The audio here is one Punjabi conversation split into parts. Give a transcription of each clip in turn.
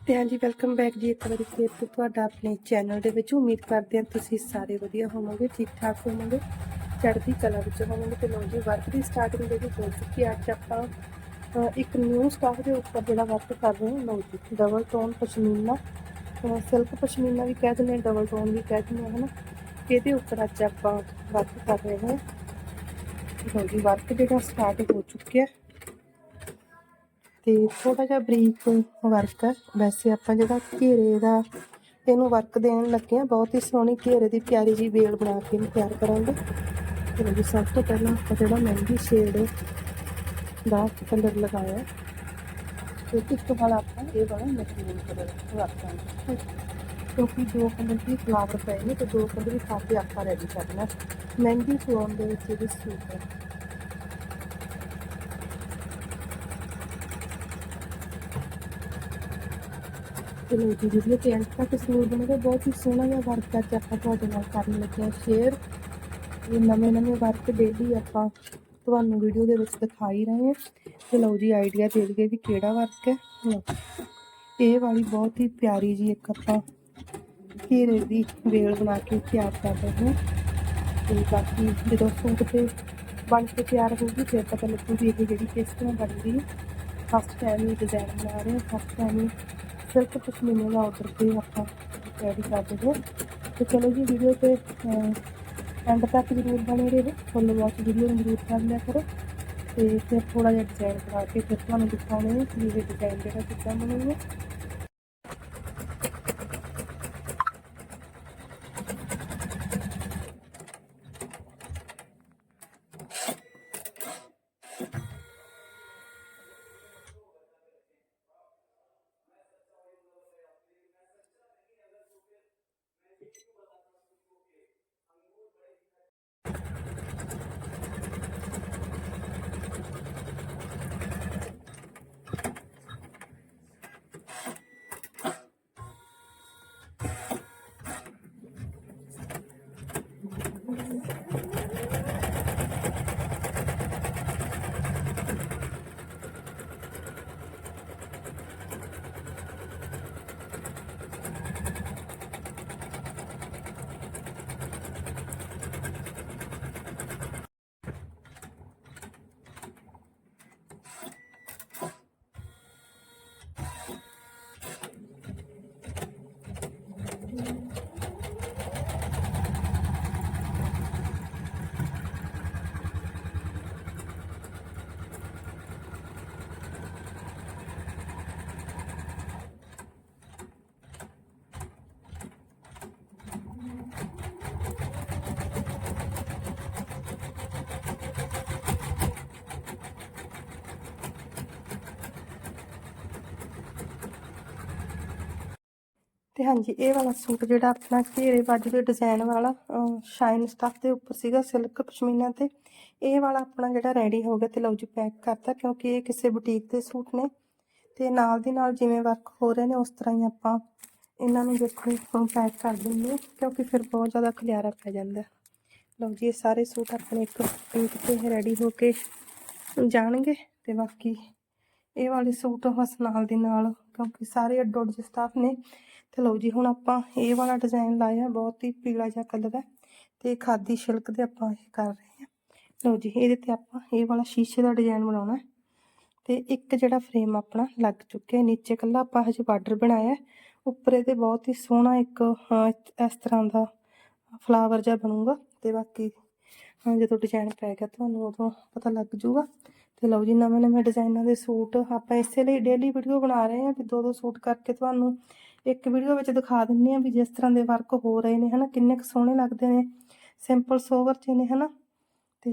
ਤੇ ਹਾਂਜੀ ਵੈਲਕਮ ਬੈਕ ਜੀ ਇੱਕ ਵਾਰੀ ਫੇਰ ਤੋਂ ਤੁਹਾਡਾ ਆਪਣੇ ਚੈਨਲ ਦੇ ਵਿੱਚ। ਉਮੀਦ ਕਰਦੇ ਹਾਂ ਤੁਸੀਂ ਸਾਰੇ ਵਧੀਆ ਹੋਵੋਗੇ ਠੀਕ ਠਾਕ ਹੋਵੋਗੇ, ਚੜ੍ਹਦੀ ਕਲਾ ਵਿੱਚ ਹੋਵੋਗੇ। ਤੇ ਲੋ ਜੀ ਵਰਕ ਦੀ ਸਟਾਰਟਿੰਗ ਜਿਹੜੀ ਹੋ ਚੁੱਕੀ ਹੈ, ਅੱਜ ਆਪਾਂ ਇੱਕ ਨਿਊ ਸਟਾਕ ਦੇ ਉੱਪਰ ਜਿਹੜਾ ਵਰਕ ਕਰ ਰਹੇ ਹਾਂ ਲੋ ਜੀ double tone pashmina. Silk pashmina ਵੀ ਕਹਿ ਦਿੰਦੇ ਡਬਲ ਟੋਨ ਵੀ ਕਹਿ ਦਿੰਦੇ ਹਨ। ਇਹਦੇ ਉੱਪਰ ਅੱਜ ਆਪਾਂ ਵਰਕ ਕਰ ਰਹੇ ਹਾਂ। ਲੋ ਜੀ ਵਰਕ ਜਿਹੜਾ ਸਟਾਰਟ ਹੋ ਚੁੱਕਿਆ। ਅਤੇ ਥੋੜ੍ਹਾ ਜਿਹਾ ਬਰੀਕ ਵਰਕ ਹੈ। ਵੈਸੇ ਆਪਾਂ ਜਿਹੜਾ ਘੇਰੇ ਦਾ ਇਹਨੂੰ ਵਰਕ ਦੇਣ ਲੱਗੇ ਆ ਬਹੁਤ ਹੀ ਸੋਹਣੀ ਘੇਰੇ ਦੀ ਪਿਆਰੀ ਜੀ ਵੇਲ ਬਣਾ ਕੇ ਇਹਨੂੰ ਤਿਆਰ ਕਰਾਂਗੇ। ਤੇ ਜੀ ਸਭ ਤੋਂ ਪਹਿਲਾਂ ਆਪਾਂ ਜਿਹੜਾ ਮਹਿੰਗੀ ਸ਼ੇਡ ਦਾ ਕਲਰ ਲਗਾਇਆ ਹੈ। ਤੇ ਇਸ ਤੋਂ ਬਾਅਦ ਆਪਾਂ ਇਹ ਵਾਲਾ ਮਸ਼ੀਨ ਕਲਰ ਵਰਤਾਂਗੇ ਕਿਉਂਕਿ ਦੋ ਕਲਰ ਦੀ ਫਲਾਵਰ ਪਏ ਨੇ, ਤੇ ਦੋ ਕਲਰ ਦੀ ਸਾਥ ਆਪਾਂ ਰੈਡੀ ਕਰਨਾ ਮਹਿੰਗੀ ਫਲੋਨ ਦੇ ਵਿੱਚ ਇਹਦੀ ਸੂਟ ਹੈ। ਤੇ ਲੋ ਜੀ ਵੀਡੀਓ ਤੇ ਅੰਤ ਤੱਕ ਜ਼ਰੂਰ ਬਣੇਗਾ ਬਹੁਤ ਹੀ ਸੋਹਣਾ ਜਿਹਾ ਵਰਕ ਅੱਜ ਆਪਾਂ ਤੁਹਾਡੇ ਨਾਲ ਕਰਨ ਲੱਗੇ ਹਾਂ ਸ਼ੇਅਰ ਇਹ ਨਵੇਂ ਨਵੇਂ ਵਰਕ ਡੇਲੀ ਆਪਾਂ ਤੁਹਾਨੂੰ ਵੀਡੀਓ ਦੇ ਵਿੱਚ ਦਿਖਾ ਹੀ ਰਹੇ ਹਾਂ। ਤੇ ਲਓ ਜੀ ਆਈਡੀਆ ਦੇ ਲਈਏ ਵੀ ਕਿਹੜਾ ਵਰਕ ਹੈ। ਇਹ ਵਾਲੀ ਬਹੁਤ ਹੀ ਪਿਆਰੀ ਜੀ ਇੱਕ ਆਪਾਂ ਘੇਰੇ ਦੀ ਵੇਲ ਬਣਾ ਕੇ ਤਿਆਰ ਕਰ ਰਹੇ ਹਾਂ। ਤੇ ਬਾਕੀ ਜਦੋਂ ਸੂਟ ਤੇ ਬਣ ਕੇ ਤਿਆਰ ਹੋਊਗੀ ਫਿਰ ਪਤਾ ਲੱਗੂ ਵੀ ਇਹ ਜਿਹੜੀ ਕਿਸ ਤਰ੍ਹਾਂ ਬਣਦੀ ਹੈ। ਫਸਟ ਟਾਈਮ ਇਹ ਡਿਜ਼ਾਈਨ ਬਣਾ ਰਹੇ ਹਾਂ ਫਸਟ ਟਾਈਮ ਹੀ ਸਿਰਫ ਪਸ਼ਮੀਨੇ ਦਾ ਆਰਡਰ ਤੇ ਆਪਾਂ ਰੈਡੀ ਕਰਦੇ ਦਿੰਦੇ ਹਾਂ। ਤੇ ਚਲੋ ਜੀ ਵੀਡੀਓ ਤੇ ਐਂਡ ਤੱਕ ਜ਼ਰੂਰ ਬਣੇ ਰਹੋ। ਫੁੱਲ ਵਾਚ ਵੀਡੀਓ ਨੂੰ ਜ਼ਰੂਰ ਕਰ ਲਿਆ ਕਰੋ। ਤੇ ਫਿਰ ਥੋੜਾ ਜਿਹਾ ਡਿਜ਼ਾਈਨ ਬਣਾ ਕੇ ਫਿਰ ਤੁਹਾਨੂੰ ਦਿਖਾਉਣੇ ਨੇ ਕਿ ਇਹ ਡਿਜ਼ਾਈਨ ਜਿਹੜਾ ਕਿੱਦਾਂ ਬਣੂਗਾ। ਤੇ ਹਾਂਜੀ, ਇਹ ਵਾਲਾ ਸੂਟ ਜਿਹੜਾ ਆਪਣਾ ਘੇਰੇ ਬਾਜੂ ਦੇ ਡਿਜ਼ਾਈਨ ਵਾਲਾ ਸ਼ਾਈਨ ਸਟੱਫ ਦੇ ਉੱਪਰ ਸੀਗਾ ਸਿਲਕ ਪਸ਼ਮੀਨਾ ਤੇ, ਇਹ ਵਾਲਾ ਆਪਣਾ ਜਿਹੜਾ ਰੈਡੀ ਹੋ ਗਿਆ ਤੇ ਲਓ ਜੀ ਪੈਕ ਕਰਤਾ, ਕਿਉਂਕਿ ਇਹ ਕਿਸੇ ਬੁਟੀਕ ਦੇ ਸੂਟ ਨੇ। ਤੇ ਨਾਲ ਦੀ ਨਾਲ ਜਿਵੇਂ ਵਰਕ ਹੋ ਰਹੇ ਨੇ, ਉਸ ਤਰ੍ਹਾਂ ਹੀ ਆਪਾਂ ਇਹਨਾਂ ਨੂੰ ਦੇਖੋ ਹੁਣ ਪੈਕ ਕਰ ਦਿੰਦੇ ਹਾਂ, ਕਿਉਂਕਿ ਫਿਰ ਬਹੁਤ ਜ਼ਿਆਦਾ ਖਲਿਆਰਾ ਪੈ ਜਾਂਦਾ ਲਓ ਜੀ, ਇਹ ਸਾਰੇ ਸੂਟ ਆਪਣੇ ਇੱਕ ਪੀਕ ਤੇ ਰੈਡੀ ਹੋ ਕੇ ਜਾਣਗੇ, ਤੇ ਬਾਕੀ ਇਹ ਵਾਲੇ ਸੂਟ ਬਸ ਨਾਲ ਦੀ ਨਾਲ ਕਿਉਂਕਿ ਸਾਰੇ ਅੱਡੋ ਅੱਡ ਜਿਹੇ ਸਟਾਫ ਨੇ। ਤੇ ਲਓ ਜੀ ਹੁਣ ਆਪਾਂ ਇਹ ਵਾਲਾ ਡਿਜ਼ਾਈਨ ਲਾਇਆ ਬਹੁਤ ਹੀ ਪੀਲਾ ਜਿਹਾ ਕਲਰ ਹੈ ਤੇ ਖਾਦੀ ਸ਼ਿਲਕ ਦੇ ਆਪਾਂ ਇਹ ਕਰ ਰਹੇ ਹਾਂ। ਲਓ ਜੀ ਇਹਦੇ ਤੇ ਆਪਾਂ ਇਹ ਵਾਲਾ ਸ਼ੀਸ਼ੇ ਦਾ ਡਿਜ਼ਾਈਨ ਬਣਾਉਣਾ ਹੈ। ਤੇ ਇੱਕ ਜਿਹੜਾ ਫਰੇਮ ਆਪਣਾ ਲੱਗ ਚੁੱਕਿਆ ਨੀਚੇ ਕੱਲਾ ਆਪਾਂ ਹਜੇ ਬਾਰਡਰ ਬਣਾਇਆ ਉੱਪਰ ਇਹਦੇ ਬਹੁਤ ਹੀ ਸੋਹਣਾ ਇੱਕ ਇਸ ਤਰ੍ਹਾਂ ਦਾ ਫਲਾਵਰ ਜਿਹਾ ਬਣੂਗਾ। ਤੇ ਬਾਕੀ ਹਾਂ, ਜਦੋਂ ਡਿਜ਼ਾਈਨ ਪੈ ਗਿਆ ਤੁਹਾਨੂੰ ਉਦੋਂ ਪਤਾ ਲੱਗ ਜੂਗਾ ਤੇ ਲਓ ਜੀ ਨਵੇਂ ਨਵੇਂ ਡਿਜ਼ਾਈਨਾਂ ਦੇ ਸੂਟ ਆਪਾਂ ਇਸੇ ਲਈ ਡੇਲੀ ਵੀਡੀਓ ਬਣਾ ਰਹੇ ਹਾਂ ਵੀ ਦੋ ਦੋ ਸੂਟ ਕਰਕੇ ਤੁਹਾਨੂੰ ਇੱਕ ਵੀਡੀਓ ਵਿੱਚ ਦਿਖਾ ਦਿੰਨੇ ਆ ਵੀ ਜਿਸ ਤਰ੍ਹਾਂ ਦੇ ਵਰਕ ਹੋ ਰਹੇ ਨੇ, ਹਨਾ, ਕਿੰਨੇ ਕੁ ਸੋਹਣੇ ਲੱਗਦੇ ਨੇ ਸਿੰਪਲ ਸੋਵਰ ਚ ਨੇ, ਹਨਾ। ਤੇ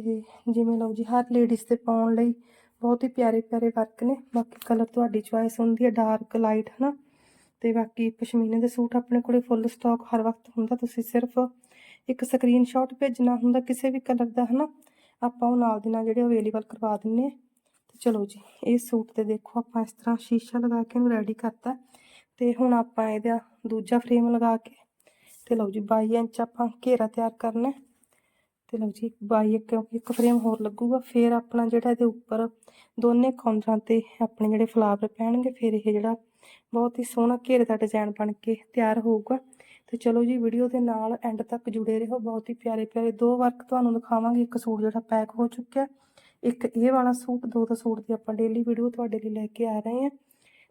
ਜਿਵੇਂ ਲਓ ਜੀ, ਹਰ ਲੇਡੀਜ਼ ਤੇ ਪਾਉਣ ਲਈ ਬਹੁਤ ਹੀ ਪਿਆਰੇ ਪਿਆਰੇ ਵਰਕ ਨੇ। ਬਾਕੀ ਕਲਰ ਤੁਹਾਡੀ ਚੁਆਇਸ ਹੁੰਦੀ ਹੈ ਡਾਰਕ ਲਾਈਟ ਹਨਾ। ਤੇ ਬਾਕੀ ਪਸ਼ਮੀਨੇ ਦੇ ਸੂਟ ਆਪਣੇ ਕੋਲੇ ਫੁੱਲ ਸਟਾਕ ਹਰ ਵਕਤ ਹੁੰਦਾ, ਤੁਸੀਂ ਸਿਰਫ ਇੱਕ ਸਕਰੀਨਸ਼ਾਟ ਭੇਜਣਾ ਹੁੰਦਾ ਕਿਸੇ ਵੀ ਕਲਰ ਦਾ, ਹਨਾ। ਆਪਾਂ ਉਹ ਨਾਲ ਦੀ ਨਾਲ ਜਿਹੜੇ ਅਵੇਲੇਬਲ ਕਰਵਾ ਦਿੰਨੇ ਆ ਚਲੋ ਜੀ, ਇਹ ਸੂਟ ਤੇ ਦੇਖੋ ਆਪਾਂ ਇਸ ਤਰ੍ਹਾਂ ਸ਼ੀਸ਼ਾ ਲਗਾ ਕੇ ਇਹਨੂੰ ਰੈਡੀ ਕਰਤਾ। ਤੇ ਹੁਣ ਆਪਾਂ ਇਹਦਾ ਦੂਜਾ ਫਰੇਮ ਲਗਾ ਕੇ, ਤੇ ਲਓ ਜੀ 22 ਇੰਚ ਆਪਾਂ ਘੇਰਾ ਤਿਆਰ ਕਰਨਾ ਹੈ। ਤੇ ਲਓ ਜੀ, ਬਾਈ ਇੱਕ ਕਿਉਂਕਿ ਇੱਕ ਫਰੇਮ ਹੋਰ ਲੱਗੂਗਾ, ਫਿਰ ਆਪਣਾ ਜਿਹੜਾ ਇਹਦੇ ਉੱਪਰ ਦੋਨੇ ਕੌਂਦਰਾਂ ਤੇ ਆਪਣੇ ਜਿਹੜੇ ਫਲਾਵਰ ਪੈਣਗੇ, ਫਿਰ ਇਹ ਜਿਹੜਾ ਬਹੁਤ ਹੀ ਸੋਹਣਾ ਘੇਰੇ ਦਾ ਡਿਜ਼ਾਈਨ ਬਣ ਕੇ ਤਿਆਰ ਹੋਊਗਾ। ਤੇ ਚਲੋ ਜੀ ਵੀਡੀਓ ਦੇ ਨਾਲ ਐਂਡ ਤੱਕ ਜੁੜੇ ਰਹੋ। ਬਹੁਤ ਹੀ ਪਿਆਰੇ ਪਿਆਰੇ ਦੋ ਵਰਕ ਤੁਹਾਨੂੰ ਦਿਖਾਵਾਂਗੇ। ਇੱਕ ਸੂਟ ਜਿਹੜਾ ਪੈਕ ਹੋ ਚੁੱਕਿਆ ਇੱਕ ਇਹ ਵਾਲਾ ਸੂਟ, ਦੋ ਦੋ ਸੂਟ ਦੀ ਆਪਾਂ ਡੇਲੀ ਵੀਡੀਓ ਤੁਹਾਡੇ ਲਈ ਲੈ ਕੇ ਆ ਰਹੇ ਹਾਂ।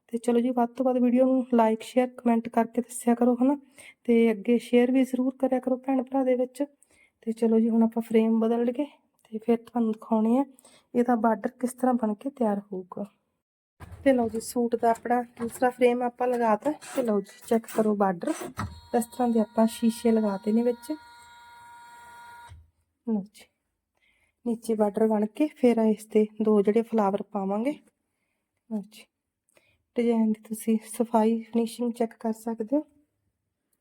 ਤੇ ਚਲੋ ਜੀ, ਵੱਧ ਤੋਂ ਵੱਧ ਵੀਡੀਓ ਨੂੰ ਲਾਈਕ ਸ਼ੇਅਰ ਕਮੈਂਟ ਕਰਕੇ ਦੱਸਿਆ ਕਰੋ, ਹਨਾ? ਤੇ ਅੱਗੇ ਸ਼ੇਅਰ ਵੀ ਜ਼ਰੂਰ ਕਰਿਆ ਕਰੋ ਭੈਣ ਭਰਾ ਦੇ ਵਿੱਚ। ਤੇ ਚਲੋ ਜੀ, ਹੁਣ ਆਪਾਂ ਫਰੇਮ ਬਦਲ ਲਈਏ ਤੇ ਫਿਰ ਤੁਹਾਨੂੰ ਦਿਖਾਉਣੇ ਆ ਇਹਦਾ ਬਾਰਡਰ ਕਿਸ ਤਰ੍ਹਾਂ ਬਣ ਕੇ ਤਿਆਰ ਹੋਊਗਾ। ਤੇ ਲਓ ਜੀ, ਸੂਟ ਦਾ ਆਪਣਾ ਦੂਸਰਾ ਫਰੇਮ ਆਪਾਂ ਲਗਾਤਾ ਤੇ ਲਓ ਜੀ ਚੈੱਕ ਕਰੋ ਬਾਰਡਰ। ਇਸ ਤਰ੍ਹਾਂ ਦੇ ਆਪਾਂ ਸ਼ੀਸ਼ੇ ਲਗਾਤੇ ਨੇ ਵਿੱਚ। ਲਓ ਜੀ। ਨੀਚੇ ਬਾਰਡਰ ਬਣ ਕੇ ਫਿਰ ਇਸ ਤੇ ਦੋ ਜਿਹੜੇ ਫਲਾਵਰ ਪਾਵਾਂਗੇ ਲਓ ਜੀ ਡਿਜ਼ਾਈਨ ਦੀ ਤੁਸੀਂ ਸਫ਼ਾਈ ਫਿਨਿਸ਼ਿੰਗ ਚੈੱਕ ਕਰ ਸਕਦੇ ਹੋ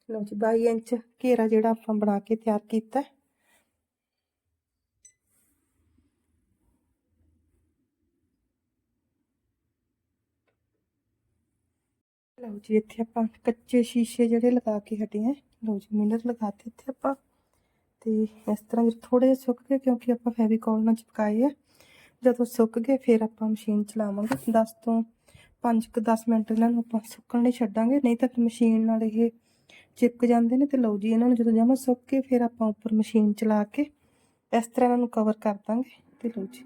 ਲਓ ਜੀ 22 ਇੰਚ ਘੇਰਾ ਜਿਹੜਾ ਆਪਾਂ ਬਣਾ ਕੇ ਤਿਆਰ ਕੀਤਾ ਹੈ ਲਓ ਜੀ ਇੱਥੇ ਆਪਾਂ ਕੱਚੇ ਸ਼ੀਸ਼ੇ ਜਿਹੜੇ ਲਗਾ ਕੇ ਹਟੇ ਆ ਲਓ ਜੀ ਮਿਨਰ ਲਗਾਤੇ ਇੱਥੇ ਆਪਾਂ ਤੇ ਇਸ ਤਰ੍ਹਾਂ ਜਿਹੜੇ ਥੋੜੇ ਜਿਹੇ ਸੁੱਕ ਗਏ ਕਿਉਂਕਿ ਆਪਾਂ ਫੈਵੀਕੋਲ ਨਾਲ ਚਿਪਕਾਏ ਆ, ਜਦੋਂ ਸੁੱਕ ਗਏ ਫਿਰ ਆਪਾਂ ਮਸ਼ੀਨ ਚਲਾਵਾਂਗੇ। 10 ਤੋਂ 5 ਕੁ 10 ਮਿੰਟ ਇਹਨਾਂ ਨੂੰ ਆਪਾਂ ਸੁੱਕਣ ਲਈ ਛੱਡਾਂਗੇ, ਨਹੀਂ ਤਾਂ ਮਸ਼ੀਨ ਨਾਲ ਇਹ ਚਿਪਕ ਜਾਂਦੇ ਨੇ ਤੇ ਲਓ ਜੀ, ਇਹਨਾਂ ਨੂੰ ਜਦੋਂ ਜਮਾ ਸੁੱਕ ਕੇ ਫਿਰ ਆਪਾਂ ਉੱਪਰ ਮਸ਼ੀਨ ਚਲਾ ਕੇ ਇਸ ਤਰ੍ਹਾਂ ਇਹਨਾਂ ਨੂੰ ਕਵਰ ਕਰ ਦਾਂਗੇ ਤੇ ਲਓ ਜੀ।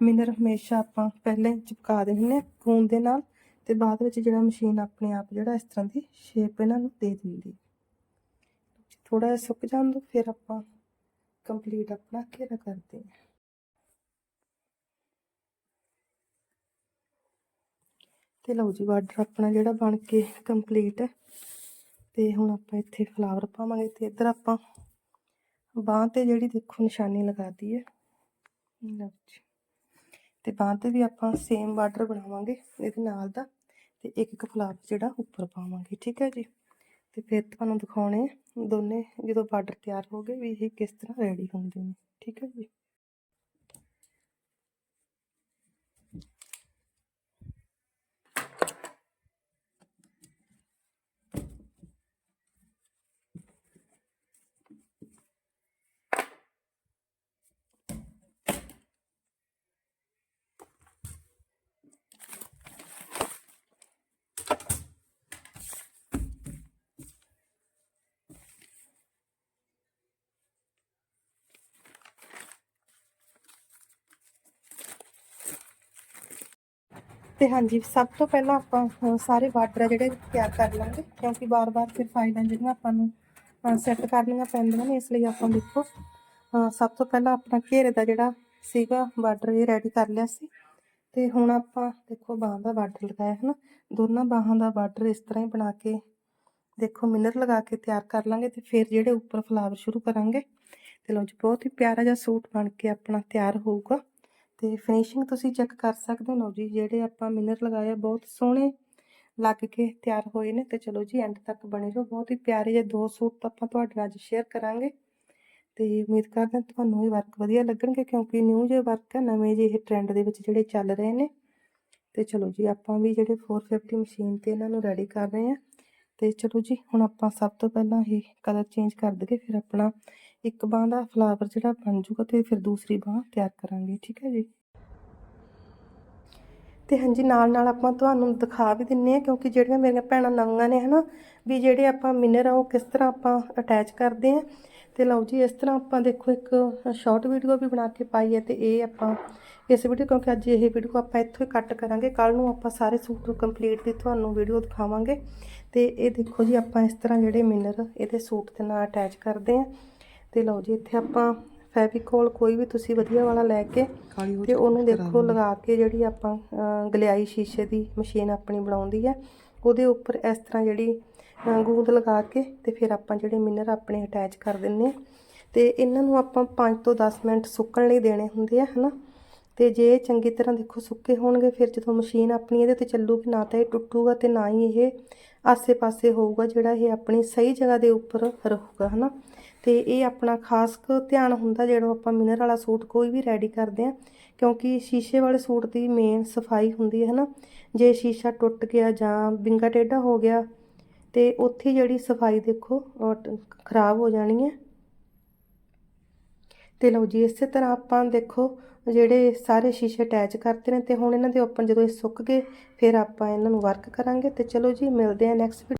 ਮਿਨਰ ਹਮੇਸ਼ਾ ਆਪਾਂ ਪਹਿਲਾਂ ਚਿਪਕਾ ਦਿੰਦੇ ਹਾਂ ਗੂੰਦ ਦੇ ਨਾਲ ਤੇ ਬਾਅਦ ਵਿੱਚ ਜਿਹੜਾ ਮਸ਼ੀਨ ਆਪਣੇ ਆਪ ਜਿਹੜਾ ਇਸ ਤਰ੍ਹਾਂ ਦੀ ਸ਼ੇਪ ਇਹਨਾਂ ਨੂੰ ਦੇ ਦਿੰਦੀ ਥੋੜਾ ਜਿਹਾ ਸੁੱਕ ਜਾਣ ਦੋ, ਫਿਰ ਆਪਾਂ ਕੰਪਲੀਟ ਆਪਣਾ ਘੇਰਾ ਕਰਦੇ ਹਾਂ। ਤੇ ਲਓ ਜੀ, ਬਾਰਡਰ ਆਪਣਾ ਜਿਹੜਾ ਬਣ ਕੇ ਕੰਪਲੀਟ ਹੈ। ਤੇ ਹੁਣ ਆਪਾਂ ਇੱਥੇ ਫਲਾਵਰ ਪਾਵਾਂਗੇ ਤੇ ਇੱਧਰ ਆਪਾਂ ਬਾਂਹ ਤੇ ਜਿਹੜੀ ਦੇਖੋ ਨਿਸ਼ਾਨੀ ਲਗਾਤੀ ਹੈ। ਲਓ ਜੀ। ਤੇ ਬਾਂਹ ਤੇ ਵੀ ਆਪਾਂ ਸੇਮ ਬਾਰਡਰ ਬਣਾਵਾਂਗੇ ਇਹਦੇ ਨਾਲ ਦਾ ਤੇ ਇੱਕ ਇੱਕ ਫਲਾਵਰ ਜਿਹੜਾ ਉੱਪਰ ਪਾਵਾਂਗੇ, ਠੀਕ ਹੈ ਜੀ? ਤੇ ਫਿਰ ਤੁਹਾਨੂੰ ਦਿਖਾਉਣੇ ਦੋਨੇ ਜਦੋਂ ਬਾਰਡਰ ਤਿਆਰ ਹੋ ਗਏ ਵੀ ਇਹ ਕਿਸ ਤਰ੍ਹਾਂ ਰੈਡੀ ਹੁੰਦੇ ਨੇ। ਠੀਕ ਹੈ ਜੀ? ਤੇ ਹਾਂਜੀ, ਸਭ ਤੋਂ ਪਹਿਲਾਂ ਆਪਾਂ ਸਾਰੇ ਬਾਰਡਰ ਆ ਜਿਹੜੇ ਤਿਆਰ ਕਰ ਲਾਂਗੇ, ਕਿਉਂਕਿ ਬਾਰ-ਬਾਰ ਫਿਰ ਫਾਈਲਾਂ ਜਿਹੜੀਆਂ ਆਪਾਂ ਨੂੰ ਸੈੱਟ ਕਰਨੀਆਂ ਪੈਂਦੀਆਂ ਨੇ, ਇਸ ਲਈ ਆਪਾਂ ਦੇਖੋ ਸਭ ਤੋਂ ਪਹਿਲਾਂ ਆਪਣਾ ਘੇਰੇ ਦਾ ਜਿਹੜਾ ਸੀਗਾ ਬਾਰਡਰ ਇਹ ਰੈਡੀ ਕਰ ਲਿਆ ਸੀ। ਤੇ ਹੁਣ ਆਪਾਂ ਦੇਖੋ ਬਾਹਾਂ ਦਾ ਬਾਰਡਰ ਲਗਾਇਆ ਹੈ ਨਾ ਦੋਨਾਂ ਬਾਹਾਂ ਦਾ ਬਾਰਡਰ ਇਸ ਤਰ੍ਹਾਂ ਹੀ ਬਣਾ ਕੇ, ਦੇਖੋ, ਮਿਨਰ ਲਗਾ ਕੇ ਤਿਆਰ ਕਰ ਲਾਂਗੇ ਤੇ ਫਿਰ ਜਿਹੜੇ ਉੱਪਰ ਫਲਾਵਰ ਸ਼ੁਰੂ ਕਰਾਂਗੇ। ਤੇ ਲਓ ਜੀ, ਬਹੁਤ ਹੀ ਪਿਆਰਾ ਜਿਹਾ ਸੂਟ ਬਣ ਕੇ ਆਪਣਾ ਤਿਆਰ ਹੋਊਗਾ। ਤੇ ਫਿਨਿਸ਼ਿੰਗ ਤੁਸੀਂ ਚੈੱਕ ਕਰ ਸਕਦੇ ਹੋ। ਜੀ, ਜਿਹੜੇ ਆਪਾਂ ਮਿਨਰ ਲਗਾਏ ਬਹੁਤ ਸੋਹਣੇ ਲੱਗ ਕੇ ਤਿਆਰ ਹੋਏ ਨੇ ਤੇ ਚਲੋ ਜੀ ਐਂਡ ਤੱਕ ਬਣੇ ਰਹੋ। ਬਹੁਤ ਹੀ ਪਿਆਰੇ ਜਿਹੇ ਦੋ ਸੂਟ ਆਪਾਂ ਤੁਹਾਡੇ ਨਾਲ ਅੱਜ ਸ਼ੇਅਰ ਕਰਾਂਗੇ। ਤੇ ਉਮੀਦ ਕਰਦੇ ਹਾਂ ਤੁਹਾਨੂੰ ਇਹ ਵਰਕ ਵਧੀਆ ਲੱਗਣਗੇ, ਕਿਉਂਕਿ ਨਿਊ ਜਿਹੇ ਵਰਕ ਹੈ ਨਵੇਂ ਜਿਹੇ ਟ੍ਰੈਂਡ ਦੇ ਵਿੱਚ ਜਿਹੜੇ ਚੱਲ ਰਹੇ ਨੇ। ਤੇ ਚਲੋ ਜੀ, ਆਪਾਂ ਵੀ ਜਿਹੜੇ 450 ਮਸ਼ੀਨ ਤੇ ਇਹਨਾਂ ਨੂੰ ਰੈਡੀ ਕਰ ਰਹੇ ਹਾਂ। ਤੇ ਚਲੋ ਜੀ, ਹੁਣ ਆਪਾਂ ਸਭ ਤੋਂ ਪਹਿਲਾਂ ਇਹ ਕਲਰ ਚੇਂਜ ਕਰ ਦਈਏ, ਫਿਰ ਆਪਣਾ ਇੱਕ ਬਾਂਹ ਦਾ ਫਲਾਵਰ ਜਿਹੜਾ ਬਣ ਜੂਗਾ ਤੇ ਫਿਰ ਦੂਸਰੀ ਬਾਂਹ ਤਿਆਰ ਕਰਾਂਗੇ, ਠੀਕ ਹੈ ਜੀ? ਤੇ ਹਾਂਜੀ ਨਾਲ ਨਾਲ ਆਪਾਂ ਤੁਹਾਨੂੰ ਦਿਖਾ ਵੀ ਦਿੰਨੇ ਆ, ਕਿਉਂਕਿ ਜਿਹੜੀਆਂ ਮੇਰੀਆਂ ਭੈਣਾਂ ਨਵੀਆਂ ਨੇ, ਹਨਾ, ਵੀ ਜਿਹੜੇ ਆਪਾਂ ਮਿਨਰ ਆ, ਉਹ ਕਿਸ ਤਰ੍ਹਾਂ ਆਪਾਂ ਅਟੈਚ ਕਰਦੇ ਆ। ਤੇ ਲਓ ਜੀ, ਇਸ ਤਰ੍ਹਾਂ ਆਪਾਂ ਦੇਖੋ, ਇੱਕ ਸ਼ਾਰਟ ਵੀਡੀਓ ਵੀ ਬਣਾ ਕੇ ਪਾਈ ਹੈ, ਤੇ ਇਹ ਆਪਾਂ ਇਸ ਵੀਡੀਓ ਕਿਉਂਕਿ ਅੱਜ ਇਹ ਵੀਡੀਓ ਆਪਾਂ ਇੱਥੋਂ ਹੀ ਕੱਟ ਕਰਾਂਗੇ। ਕੱਲ ਨੂੰ ਆਪਾਂ ਸਾਰੇ ਸੂਟ ਕੰਪਲੀਟ ਦੀ ਤੁਹਾਨੂੰ ਵੀਡੀਓ ਦਿਖਾਵਾਂਗੇ। ਤੇ ਇਹ ਦੇਖੋ ਜੀ, ਆਪਾਂ ਇਸ ਤਰ੍ਹਾਂ ਜਿਹੜੇ ਮਿਨਰ, ਇਹਦੇ ਸੂਟ ਦੇ ਨਾਲ ਅਟੈਚ ਕਰਦੇ ਆ। ਤੇ ਲਓ ਜੀ, ਇੱਥੇ ਆਪਾਂ ਫੈਵੀਕੋਲ ਕੋਈ ਵੀ ਤੁਸੀਂ ਵਧੀਆ ਵਾਲਾ ਲੈ ਕੇ ਤੇ ਉਹਨੂੰ ਦੇਖੋ ਲਗਾ ਕੇ ਜਿਹੜੀ ਆਪਾਂ ਗਲਿਆਈ ਸ਼ੀਸ਼ੇ ਦੀ ਮਸ਼ੀਨ ਆਪਣੀ ਬਣਾਉਂਦੀ ਹੈ ਉਹਦੇ ਉੱਪਰ ਇਸ ਤਰ੍ਹਾਂ ਜਿਹੜੀ ਗੂੰਦ ਲਗਾ ਕੇ ਤੇ ਫਿਰ ਆਪਾਂ ਜਿਹੜੇ ਮਿਨਰ ਆਪਣੇ ਅਟੈਚ ਕਰ ਦਿੰਨੇ ਆ ਤੇ ਇਹਨਾਂ ਨੂੰ ਆਪਾਂ 5 ਤੋਂ 10 ਮਿੰਟ ਸੁੱਕਣ ਲਈ ਦੇਣੇ ਹੁੰਦੇ ਆ ਹਨਾ? ਤੇ ਜੇ ਚੰਗੀ ਤਰ੍ਹਾਂ ਦੇਖੋ ਸੁੱਕੇ ਹੋਣਗੇ ਫਿਰ ਜਦੋਂ ਮਸ਼ੀਨ ਆਪਣੀ ਇਹਦੇ ਤੇ ਚੱਲੂਗੀ ਨਾ ਤਾਂ ਇਹ ਟੁੱਟੂਗਾ ਤੇ ਨਾ ਹੀ ਇਹ ਆਸੇ-ਪਾਸੇ ਹੋਊਗਾ ਜਿਹੜਾ ਇਹ ਆਪਣੀ ਸਹੀ ਜਗ੍ਹਾ ਦੇ ਉੱਪਰ ਰਹੂਗਾ ਹਨਾ? ਤੇ ਇਹ ਆਪਣਾ ਖਾਸ ਕੁ ਧਿਆਨ ਹੁੰਦਾ ਜਦੋਂ ਆਪਾਂ ਮਿਨਰ ਵਾਲਾ ਸੂਟ ਕੋਈ ਵੀ ਰੈਡੀ ਕਰਦੇ ਆ ਕਿਉਂਕਿ ਸ਼ੀਸ਼ੇ ਵਾਲੇ ਸੂਟ ਦੀ ਮੇਨ ਸਫ਼ਾਈ ਹੁੰਦੀ ਹੈ ਨਾ ਜੇ ਸ਼ੀਸ਼ਾ ਟੁੱਟ ਗਿਆ ਜਾਂ ਵਿੰਗਾ ਟੇਢਾ ਹੋ ਗਿਆ, ਤੇ ਉੱਥੇ ਜਿਹੜੀ ਸਫ਼ਾਈ ਦੇਖੋ ਖਰਾਬ ਹੋ ਜਾਣੀ ਹੈ। ਤੇ ਲਓ ਜੀ, ਇਸੇ ਤਰ੍ਹਾਂ ਆਪਾਂ ਦੇਖੋ, ਜਿਹੜੇ ਸਾਰੇ ਸ਼ੀਸ਼ੇ ਅਟੈਚ ਕਰਤੇ ਨੇ ਤੇ ਹੁਣ ਇਹਨਾਂ ਦੇ ਓਪਨ ਜਦੋਂ ਇਹ ਸੁੱਕ ਗਏ, ਫਿਰ ਆਪਾਂ ਇਹਨਾਂ ਨੂੰ ਵਰਕ ਕਰਾਂਗੇ। ਤੇ ਚਲੋ ਜੀ, ਮਿਲਦੇ ਆ ਨੈਕਸਟ